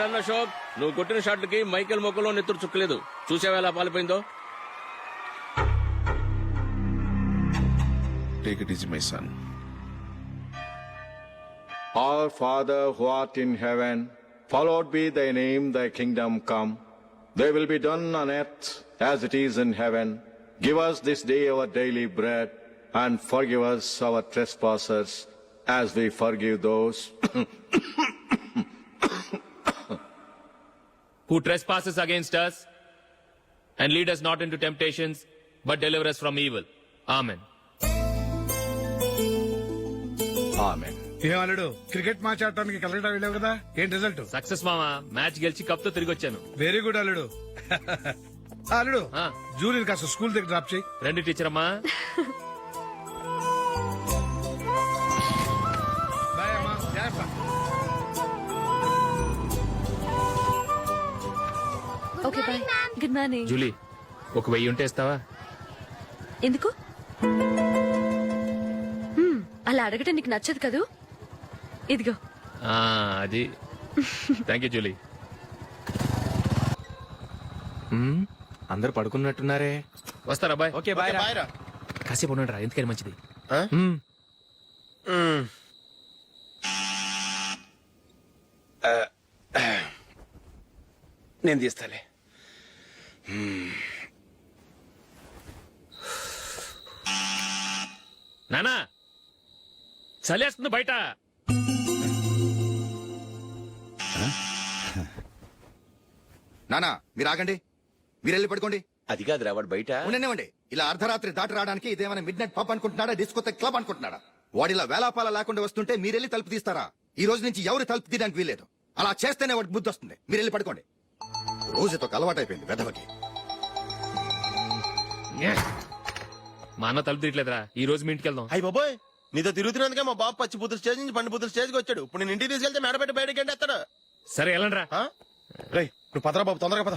Run Ashok నువ్వు కొట్టిన షాట్లకి Michael మొక్కలో నెత్తురు చుక్కలేదు చూసావా ఎలా పాలిపోయిందో Take it easy, my son. Our Father who art in heaven, hallowed be thy name, thy kingdom come. Thy will be done on earth as it is in heaven. Give us this day our daily bread, and forgive us our trespasses, as we forgive those who trespasses against us, and lead us not into temptations, but deliver us from evil. Amen. Amen. ఏం అల్లుడు cricket match ఆడటానికి కలకటా వెళ్ళావు కదా ఏంటి result success మామా match గెలిచి కప్తో తిరిగి వచ్చాను వెరీ గుడ్ అల్లుడు అల్లుడు ఆ. జూనియర్ కాస్త స్కూల్ దగ్గర డ్రాప్ చేయి రండి టీచర్ అమ్మా okay bye good morning Julie ఒక వెయ్యి ఉంటే ఇస్తావా? ఎందుకు? అలా అడగటం నీకు నచ్చదు కదూ? ఇదిగో. ఆ, అది. Thank you Julie. అందరు పడుకున్నట్టున్నారే. వస్తారా బాయ్? ఓకే బాయ్ రా. కాసేపు ఉండండి రా ఎందుకని మంచిది. నేను తీస్తాలే. నానా చలేస్తుంది బయట. నానా మీరు ఆగండి. మీరు వెళ్ళి పడుకోండి. అది కాదురా వాడు బయట. ఉండనివ్వండి. ఇలా అర్ధరాత్రి దాటి రావడానికి ఇదేమైనా మిడ్ నైట్ పబ్ అనుకుంటున్నాడా డిస్కోతే క్లబ్ అనుకుంటున్నాడా? వాడిలా వేలాపాల లేకుండా వస్తుంటే మీరు వెళ్ళి తలుపు తీస్తారా? ఈ రోజు నుంచి ఎవరు తలుపు తీయడానికి వీల్లేదు. అలా చేస్తేనే వాడికి బుద్ధి వస్తుంది. మీరు వెళ్ళి పడుకోండి. రోజుతో అలవాటైపోయింది వెధవకి. మా అన్న తలుపు తీయట్లేదురా. ఈ రోజు మీ ఇంటికి వెళ్దాం అయ్యి బాబోయ్ నీతో తిరుగుతున్నందుకే మా బాబు పచ్చి బుద్ధుల స్టేజ్ నుంచి పండు బుద్ధుల స్టేజ్కి వచ్చాడు. ఇప్పుడు నేను ఇంటికి తీసుకెళ్తే మేడపెట్టి బయటకి ఎండేస్తాడు. సరే వెళ్ళండి రా రేయ్ నువ్వు పదరా బాబు తొందరగా పద.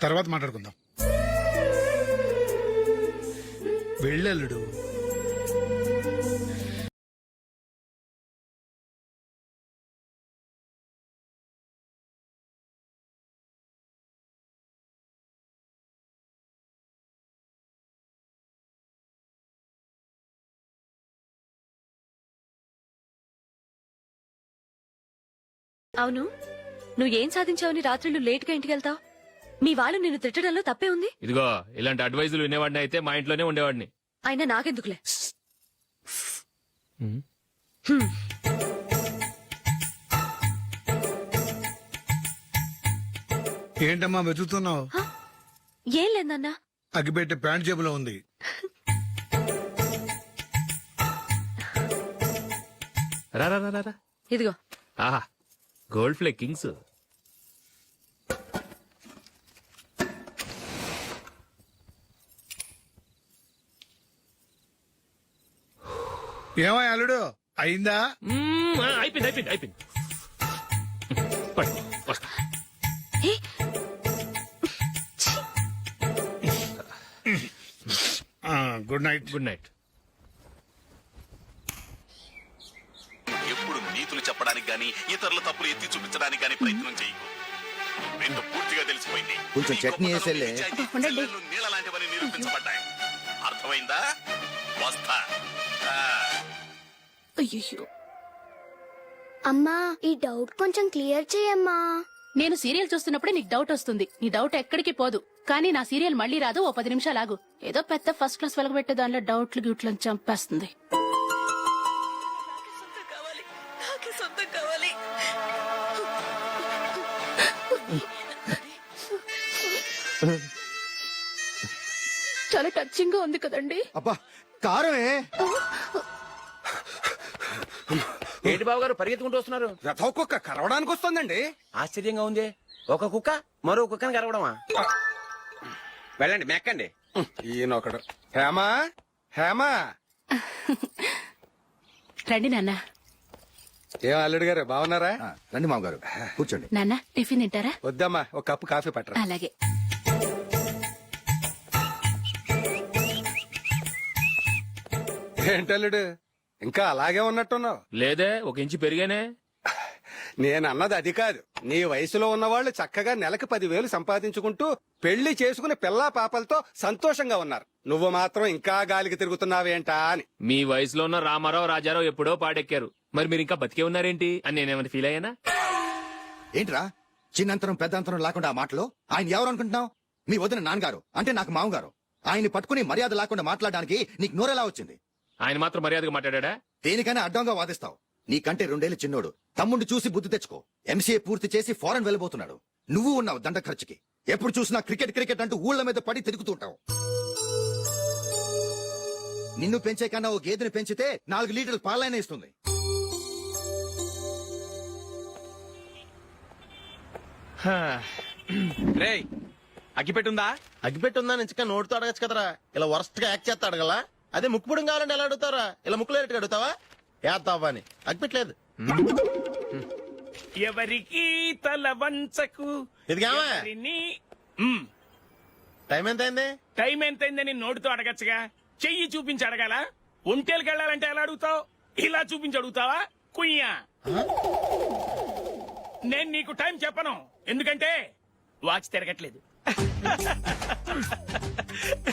తర్వాత మాట్లాడుకుందాం. వెళ్ళల్లుడు అవును. నువ్వు ఏం సాధించావని రాత్రులు లేట్గా ఇంటికి వెళ్తావు మీ వాళ్ళు నిన్ను తిట్టడంలో తప్పే ఉంది? ఇదిగో ఇలాంటి అడ్వైజులు వినేవాడిని అయితే మా ఇంట్లోనే ఉండేవాడిని. అయినా నాకెందుకులే? ఏంటమ్మా వెతుకుతున్నావు? ఏం లేదన్నా. అగ్గిపెట్టే ప్యాంట్ జేబులో ఉంది. రా రా రా, రా రా. ఇదిగో. ఆహా గోల్డ్ ఫ్లే కింగ్స్. ఏమో అల్లుడు? అయిందా? మ్మ్, ఆ, అయిపోయింది అయిపోయింది అయిపోయింది. పట్టు, వస్తా. Good night. Good night. నీతులు చెప్పడానికి గాని ఇతరుల తప్పులు ఎత్తి చూపించడానికి గాని ప్రయత్నం చేయకు రెండు పూర్తిగా తెలిసిపోయింది. కొంచెం నీ చట్నీ గొప్పతనం, వేసేలే. నిజాయితీ, చెల్లెళ్ళు నీళ్ళ లాంటివని నిరూపించబడ్డాయి. అర్థమైందా? వస్తా. ఆ. అయ్యో అమ్మా ఈ డౌట్ కొంచెం క్లియర్ చేయమ్మా. నేను సీరియల్ చూస్తున్నప్పుడే నీకు డౌట్ వస్తుంది. నీ డౌట్ ఎక్కడికి పోదు. కానీ నా సీరియల్ మళ్ళీ రాదు ఓ పది నిమిషాలు ఆగు. ఏదో పెద్ద ఫస్ట్ క్లాస్ వెలగబెట్టే దానిలో డౌట్లు గ్యూట్లు చంపేస్తుంది. చాలా టచింగ్గా ఉంది కదండి. అబ్బా కారమే. ఏంటి బాబు గారు పరిగెత్తుకుంటూ వస్తున్నారు? రథం కుక్క కరవడానికి వస్తుందండి. ఆశ్చర్యంగా ఉంది. ఒక కుక్క మరో కుక్కని కరవడమా? వెళ్ళండి మెక్కండి. ఈయనొకడు. హేమా హేమా. రండి నాన్న. ఏం అల్లుడు గారు బాగున్నారా? ఆ, రండి మామగారు. కూర్చోండి. నాన్న టిఫిన్ తింటారా? వద్దమ్మా ఒక కప్పు కాఫీ పట్టరా. అలాగే. ఏంటల్లుడు ఇంకా అలాగే ఉన్నట్టున్నావు. లేదే ఒక ఇంచు పెరిగానే. నేను అన్నది అది కాదు. నీ వయసులో ఉన్నవాళ్ళు చక్కగా నెలకు పదివేలు సంపాదించుకుంటూ పెళ్ళి చేసుకుని పిల్లా పాపలతో సంతోషంగా ఉన్నారు. నువ్వు మాత్రం ఇంకా గాలికి తిరుగుతున్నావేంటా అని. మీ వయసులో ఉన్న రామారావు రాజారావు ఎప్పుడో పాడెక్కారు. మరి మీరు ఇంకా బతికే ఉన్నారేంటి? అని నేనేమైనా ఫీల్ అయ్యానా? ఏంట్రా? చిన్నంతరం పెద్దంతరం లేకుండా ఆ మాటలు? ఆయన ఎవరు అనుకుంటున్నావు మీ వదిన నాన్నగారు అంటే నాకు మామగారు. ఆయన్ని పట్టుకుని మర్యాద లేకుండా మాట్లాడడానికి నీకు నోరెలా వచ్చింది? ఆయన మాత్రం మర్యాదగా మాట్లాడా దేనికైనా అడ్డంగా వాదిస్తావు. నీకంటే రెండేళ్ళ చిన్నోడు. తమ్ముడు చూసి బుద్ధి తెచ్చుకో. ఎంసీఏ పూర్తి చేసి ఫారెన్ వెళ్ళబోతున్నాడు. నువ్వు ఉన్నావు దండ ఖర్చుకి. ఎప్పుడు చూసినా క్రికెట్ క్రికెట్ అంటూ ఊళ్ళ మీద పడి తిరుగుతుంటావు నిన్ను పెంచే కన్నా ఓ గేదెని పెంచితే నాలుగు లీటర్లు పాలైన ఇస్తుంది. రే అగ్గిపెట్టుందా? అగ్గిపెట్టుందా నుంచి నోటితో అడగచ్చు కదరా. ఇలా వరస్ట్గా యాక్ట్ చేస్తా అడగలా అదే ముక్కుపుడు కావాలంటే ఎలా అడుగుతారా ఇలా ముక్కులు ఎట్టుగా అడుగుతావా? ఏత్తావా అని. అగ్గిపెట్టలేదు ఎవరికి తల వంచకు ఇది కావా ఎవరిని? మ్, టైం ఎంత అయింది టైం ఎంతైందని నోటితో అడగచ్చుగా. చెయ్యి చూపించి అడగాల? ఒంటేలకు వెళ్ళాలంటే ఎలా అడుగుతావు? ఇలా చూపించి అడుగుతావా? కుయ్యా. నేను నీకు టైం చెప్పను. ఎందుకంటే వాచ్ తిరగట్లేదు.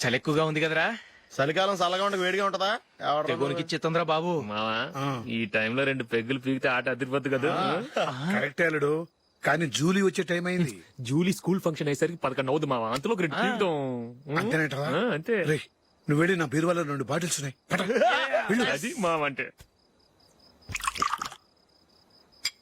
చలి ఎక్కువగా ఉంది కదరా. చలికాలం చల్లగా ఉండక వేడిగా ఉంటదా? తెగోనికి ఇచ్చేతుందిరా బాబు. మావా ఈ టైంలో రెండు పెగ్గులు పీకితే ఆట అదిరిపోద్దు కదా. కరెక్ట్ అల్లుడు. కానీ జూలీ వచ్చే టైం అయింది. జూలీ స్కూల్ ఫంక్షన్ అయ్యేసరికి పదకొండు అవుతుంది మావా. అంతలో ఒక రెండు పీకుతాం అంతే. నువ్వు వెళ్ళి నా బీరువాలో రెండు బాటిల్స్ ఉన్నాయి. అది మావ అంటే ఆహా.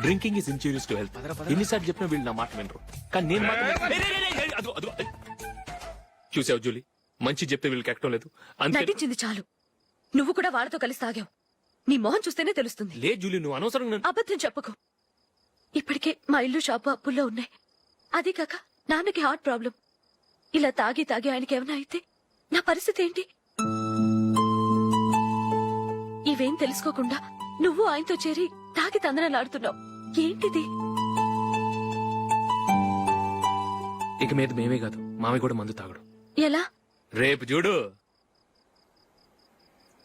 Drinking is injurious to health ఎన్నిసార్లు చెప్పినా వీళ్ళు నా మాట వినరు. కానీ నేను మాత్రం ఏయ్, ఏయ్, ఏయ్, ఏయ్, అదిగో, అదిగో. చూసావు జూలీ? మంచి చెప్తే వీళ్ళకి ఎక్కడం లేదు అంతే నటించింది చాలు. నువ్వు కూడా వాళ్ళతో కలిసి తాగావు. నీ మొహం చూస్తేనే తెలుస్తుంది. లే జూలీ నువ్వు అనవసరంగా నన్ను- అబద్ధం చెప్పకు. ఇప్పటికే మా ఇల్లు షాపు అప్పుల్లో ఉన్నాయి. అదే కాక నాన్నకి హార్ట్ ప్రాబ్లం. ఇలా తాగి తాగి ఆయనకి ఏమైనా అయితే నా పరిస్థితి ఏంటి? ఇవేం తెలుసుకోకుండా నువ్వు ఆయనతో చేరి తాగి తందనలాడుతున్నావు. ఏంటిది? ఇక మీద మేమే కాదు మామి కూడా మందు తాగడు. ఎలా? రేపు చూడు.